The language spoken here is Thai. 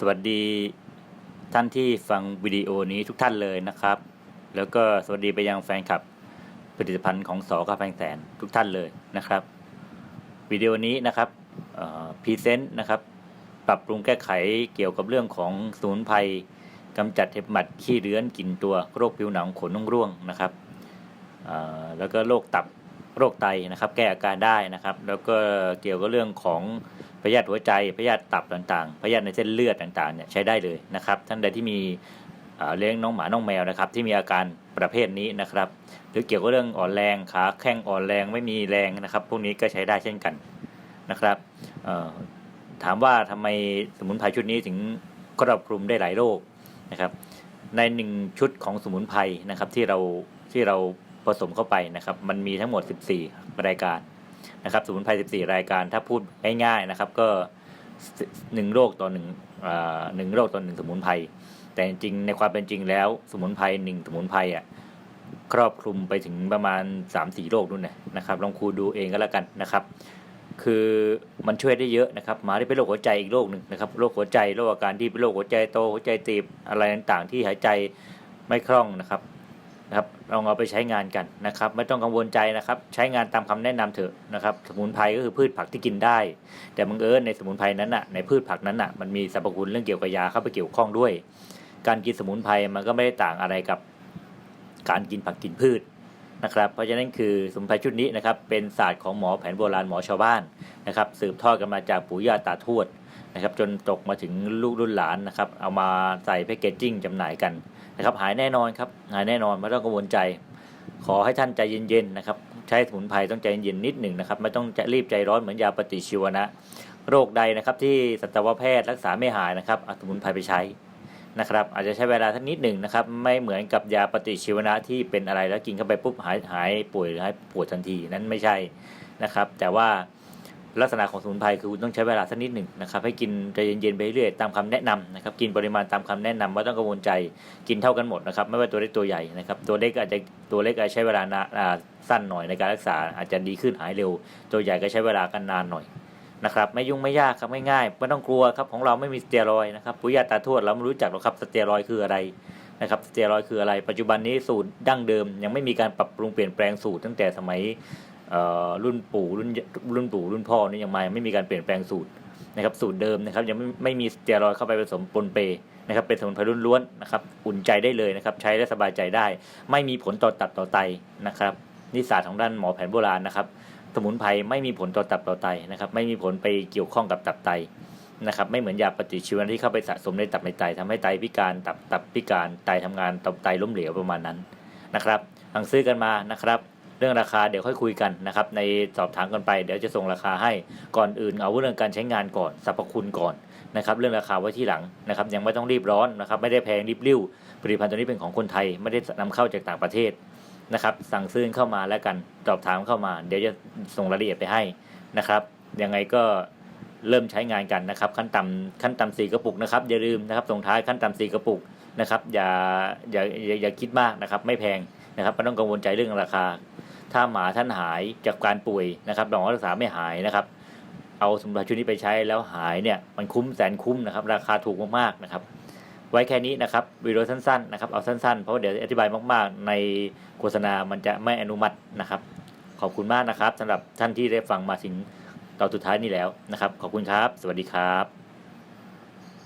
สวัสดีท่านที่ฟังวิดีโอนี้ทุกท่านเลยนะครับ แล้วก็สวัสดีไปยังแฟนคลับผลิตภัณฑ์ของสอกระแพงแสนทุกท่านเลยนะครับวิดีโอนี้นะครับพรีเซนต์นะครับ ปรับปรุงแก้ไขเกี่ยวกับเรื่องของสมุนไพรกำจัดเห็บหมัดขี้เรื้อนกลิ่นตัวโรคผิวหนังขนนุ่งร่วงนะครับแล้วก็โรคตับโรคไตนะครับ แก้อาการได้นะครับ แล้วก็เกี่ยวกับเรื่องของ พยาธิหัวใจพยาธิตับต่างๆพยาธิในเส้นเลือดต่างๆเนี่ยใช้ได้เลยนะครับ ท่านใดที่มีเลี้ยงน้องหมาน้องแมวนะครับ ที่มีอาการประเภทนี้นะครับ หรือเกี่ยวกับเรื่องอ่อนแรงขาแข้งอ่อนแรงไม่มีแรงนะครับ พวกนี้ก็ใช้ได้เช่นกันนะครับถามว่าทำไมสมุนไพรชุดนี้ถึงครอบคลุมได้หลายโรคนะครับ ในหนึ่งชุดของสมุนไพรนะครับที่เราที่เราผสมเข้าไปนะครับ มันมีทั้งหมด 14 รายการ นะครับสมุนไพร14 รายการถ้าพูดง่ายๆนะครับก็หนึ่งโรคต่อหนึ่งอ่าหนึ่งโรคต่อหนึ่งสมุนไพรแต่จริงในความเป็นจริงแล้วสมุนไพรหนึ่งสมุนไพรอะครอบคลุมไปถึงประมาณ 3-4 โรคนู่นนะนะครับลองคูณดูเองก็แล้วกันนะครับ คือมันช่วยได้เยอะนะครับมาที่เป็นโรคหัวใจอีกโรคหนึ่งนะครับโรคหัวใจโรคอาการที่เป็นโรคหัวใจโตหัวใจตีบอะไรต่างๆ ที่หายใจไม่คล่องนะครับ นะครับลองเอาไปใช้งานกันนะครับ ไม่ต้องกังวลใจนะครับ ใช้งานตามคำแนะนำเถอะนะครับ สมุนไพรก็คือพืชผักที่กินได้ แต่บังเอิญในสมุนไพรนั้นน่ะในพืชผักนั้นน่ะมันมีสรรพคุณเรื่องเกี่ยวกับยาเข้าไปเกี่ยวข้องด้วย การกินสมุนไพรมันก็ไม่ได้ต่างอะไรกับการกินผักกินพืชนะครับ เพราะฉะนั้นคือสมุนไพรชุดนี้นะครับเป็นศาสตร์ของหมอแผนโบราณหมอชาวบ้านนะครับ สืบทอดกันมาจากปู่ย่าตาทวด นะครับจนตกมาถึงลูกรุ่นหลานนะครับ เอามาใส่แพคเกจจิ้งจำหน่ายกันนะครับ หายแน่นอนครับหายแน่นอนไม่ต้องกังวลใจ ขอให้ท่านใจเย็นๆนะครับใช้สมุนไพรต้องใจเย็นนิดหนึ่งนะครับไม่ต้องรีบใจร้อนเหมือนยาปฏิชีวนะ โรคใดนะครับที่สัตวแพทย์รักษาไม่หายนะครับเอาสมุนไพรไปใช้นะครับอาจจะใช้เวลาสักนิดหนึ่งนะครับไม่เหมือนกับยาปฏิชีวนะที่เป็นอะไรแล้วกินเข้าไปปุ๊บหายหายป่วยหรือหายปวดทันทีนั้นไม่ใช่นะครับ แต่ว่า ลักษณะของสมุนไพรคือคุณต้องใช้เวลาสักนิดหนึ่งนะครับ ให้กินใจเย็นๆไปเรื่อยตามคำแนะนำนะครับ กินปริมาณตามคำแนะนำไม่ต้องกังวลใจกินเท่ากันหมดนะครับ ไม่ว่าตัวเล็กตัวใหญ่นะครับ ตัวเล็กอาจจะตัวเล็กอาจจะใช้เวลานาอ่าสั้นหน่อยในการรักษาอาจจะดีขึ้นหายเร็ว ตัวใหญ่ก็ใช้เวลากันนานหน่อยนะครับไม่ยุ่งไม่ยากครับง่ายๆไม่ต้องกลัวครับของเราไม่มีสเตียรอยนะครับปุยยาตาทวดเราไม่รู้จักหรอกครับสเตียรอยคืออะไรนะครับสเตียรอยคืออะไร ปัจจุบันนี้สูตรดั้งเดิม ยังไม่มีการปรับปรุงเปลี่ยนแปลงสูตรตั้งแต่สมัย รุ่นปู่รุ่นรุ่นปู่รุ่นพ่อนี่ยังมาไม่มีการเปลี่ยนแปลงสูตรนะครับสูตรเดิมนะครับยังไม่ไม่มีสเตียรอยด์เข้าไปผสมปนเปนะครับเป็นสมุนไพรล้วนๆนะครับอุ่นใจได้เลยนะครับ ใช้และสบายใจได้ ไม่มีผลต่อตับต่อไตนะครับนิสศาสตร์ของด้านหมอแผนโบราณนะครับสมุนไพรไม่มีผลต่อตับต่อไตนะครับ ไม่มีผลไปเกี่ยวข้องกับตับไตนะครับไม่เหมือนยาปฏิชีวนะที่เข้าไปสะสมในตับในไตทำให้ไตพิการตับตับพิการไตทำงานตับไตล้มเหลวประมาณนั้นนะครับสั่งซื้อกันมานะครับ เรื่องราคาเดี๋ยวค่อยคุยกันนะครับในสอบถามกันไปเดี๋ยวจะส่งราคาให้ก่อนอื่น เอาเรื่องการใช้งานก่อนสรรพคุณก่อนนะครับเรื่องราคาไว้ที่หลังนะครับยังไม่ต้องรีบร้อนนะครับไม่ได้แพงรีบริ้วผลิตภัณฑ์ตัวนี้เป็นของคนไทย ไม่ได้นำเข้าจากต่างประเทศนะครับสั่งซื้อเข้ามาแล้วกันสอบถามเข้ามา เดี๋ยวจะส่งรายละเอียดไปให้นะครับยังไงก็เริ่มใช้งานกันนะครับ ขั้นต่ำขั้นต่ำสี่กระปุกนะครับอย่าลืมนะครับส่งท้ายขั้นต่ำสี่กระปุกนะครับอย่าอย่าอย่าอย่าคิดมากนะครับ ไม่แพงนะครับไม่ต้องกังวลใจเรื่องราคา ถ้าหมาท่านหายจากการป่วยนะครับหมอรักษาไม่หายนะครับ เอาสมุนไพรชุดนี้ไปใช้แล้วหายเนี่ยมันคุ้มแสนคุ้มนะครับ ราคาถูกมากๆนะครับ ไว้แค่นี้นะครับวิดีโอสั้นๆนะครับเอาสั้นๆเพราะเดี๋ยวอธิบายมากๆ ในโฆษณามันจะไม่อนุมัตินะครับ ขอบคุณมากนะครับสำหรับท่านที่ได้ฟังมาถึงตอนสุดท้ายนี้แล้วนะครับ ขอบคุณครับ สวัสดีครับ